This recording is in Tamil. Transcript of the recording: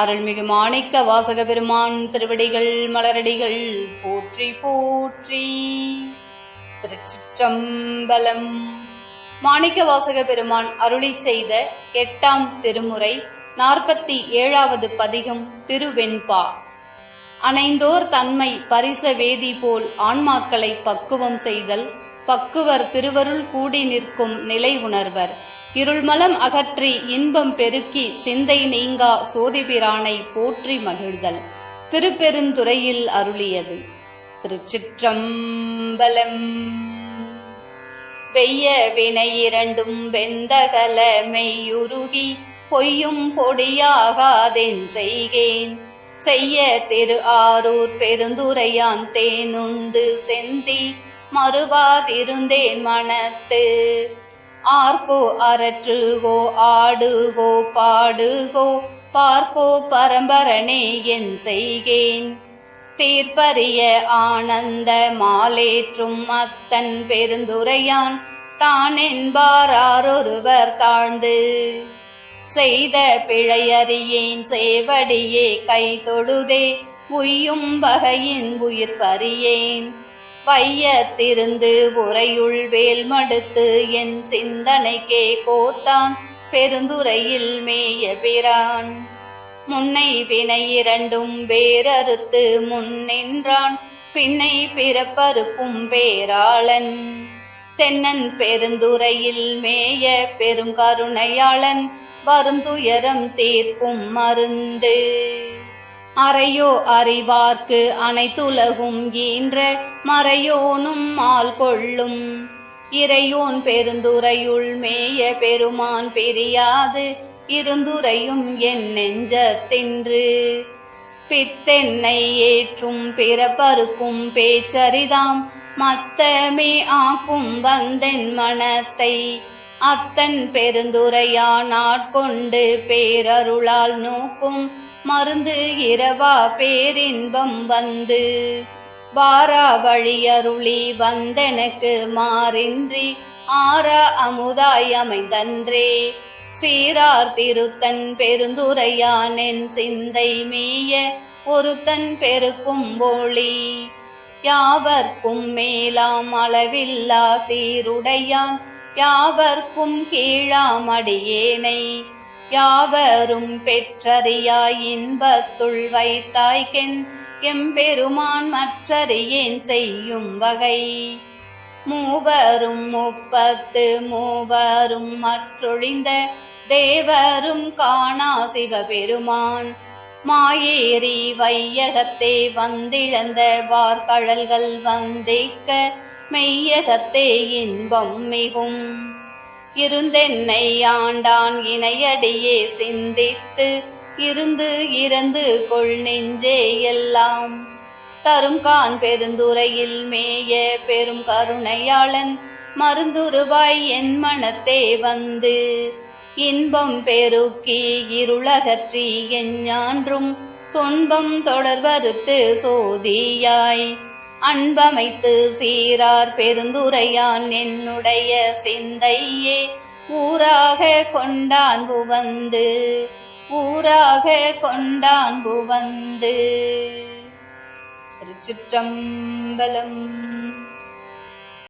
அருள்மிகு மாணிக்க வாசக பெருமான் திருவடிகள் மலரடிகள் போற்றி போற்றி. திருச்சிற்றம்பலம். மாணிக்க வாசக பெருமான் அருளி செய்த எட்டாம் திருமுறை நாற்பத்தி ஏழாவது பதிகம் திருவெண்பா. அணைந்தோர் தன்மை பரிச வேதி போல் ஆன்மாக்களை பக்குவம் செய்தல் பக்குவர் திருவருள் கூடி நிற்கும் நிலை உணர்வர். இருள்மலம் அகற்றி இன்பம் பெருக்கி சிந்தை நீங்கா சோதிபிரானை போற்றி மகிழ்தல். திருப்பெருந்துறையில் அருளியது. திருச்சிற்றம்பலம். வெய்ய வினை இரண்டும் வெந்தகல மெய்யுருகி பொய்யும் பொடியாகாதேன் செய்கேன். செய்ய திரு ஆரூர் பெருந்துரையான் தேனுந்து செந்தி மறுவாதிருந்தேன் மனத்து ஆர்கோ அரற்றுகோ ஆடுகோ பாடுகோ பார்க்கோ பரம்பரனே என் செய்கேன். தீர்ப்பரிய ஆனந்த மாலேற்றும் அத்தன் பெருந்துரையான் தான் என்பாரொருவர் தாழ்ந்து. செய்த பிழையறியேன் சேவடியே கை தொழுதே உய்யும் வகையின் உயிர் பறியேன். வையத்திருந்து உரையுள் வேல் மடுத்து என் சிந்தனைக்கே கோத்தான். பெருந்துரையில் மேய பிரான். முன்னை வினை இரண்டும் வேறறுத்து முன்னின்றான் பின்னை பிறப்பறுக்கும் பேராளன் தென்னன் பெருந்துரையில் மேய பெரும் கருணையாளன் வரும் துயரம் தீர்க்கும் மருந்து. அறையோ அறிவார்க்கு அனைத்துலகும் ஈன்ற மறையோனும் ஆள் கொள்ளும். இறையோன் பெருந்துரையுள் மேய பெருமான் பிரியாது இருந்துரையும் என் நெஞ்சத்தின்று பித்தென்னை ஏற்றும் பிறப்பருக்கும் பேச்சரிதாம் மத்தமே ஆக்கும் வந்தென் மனத்தை. அத்தன் பெருந்துரையான் ஆட்கொண்டு பேரருளால் நோக்கும் மருந்து இரவா பேரின்பம் வந்து. வாரா வழியருளி வந்தெனக்கு மாறின்றி ஆரா அமுதாய் அமைந்தன்றே. சீரார் திருத்தன் பெருந்துரையானென் சிந்தை மேய ஒருத்தன் பெருக்கும் ஒளி. யாவர்க்கும் மேலாம் அளவில்லா சீருடையான் யாவர்க்கும் கீழாம் அடியேனை. யாவரும் பெற்றறியாய் இன்பத்துள் வைத்தாய்க்கென் எம்பெருமான் மற்றறியேன் செய்யும் வகை. மூவரும் முப்பத்து மூவரும் மற்றொழிந்த தேவரும் காணா சிவபெருமான். மாயேறி வையகத்தே வந்திழந்த வார்கழல்கள் வந்திக்க மெய்யகத்தே இன்பம் மிகும். இருந்தென்னை ஆண்டான் இணையடியே சிந்தித்து இருந்து இறந்து கொள் நெஞ்சே எல்லாம். தரும்கான் பெருந்துரையில் மேய பெரும் கருணையாளன் மருந்துருவாய் என் மனத்தே வந்து. இன்பம் பெருக்கி இருளகற்றி எஞ்ஞான்றும் துன்பம் தொடர்வறுத்து சோதியாய். அன்பமைத்து சீரார் பெருந்துரையான் என்னுடைய சிந்தையே. ஊராக கொண்டான் புவந்து ஊராக கொண்டான் புவந்து திருச்சிற்றம்பலம்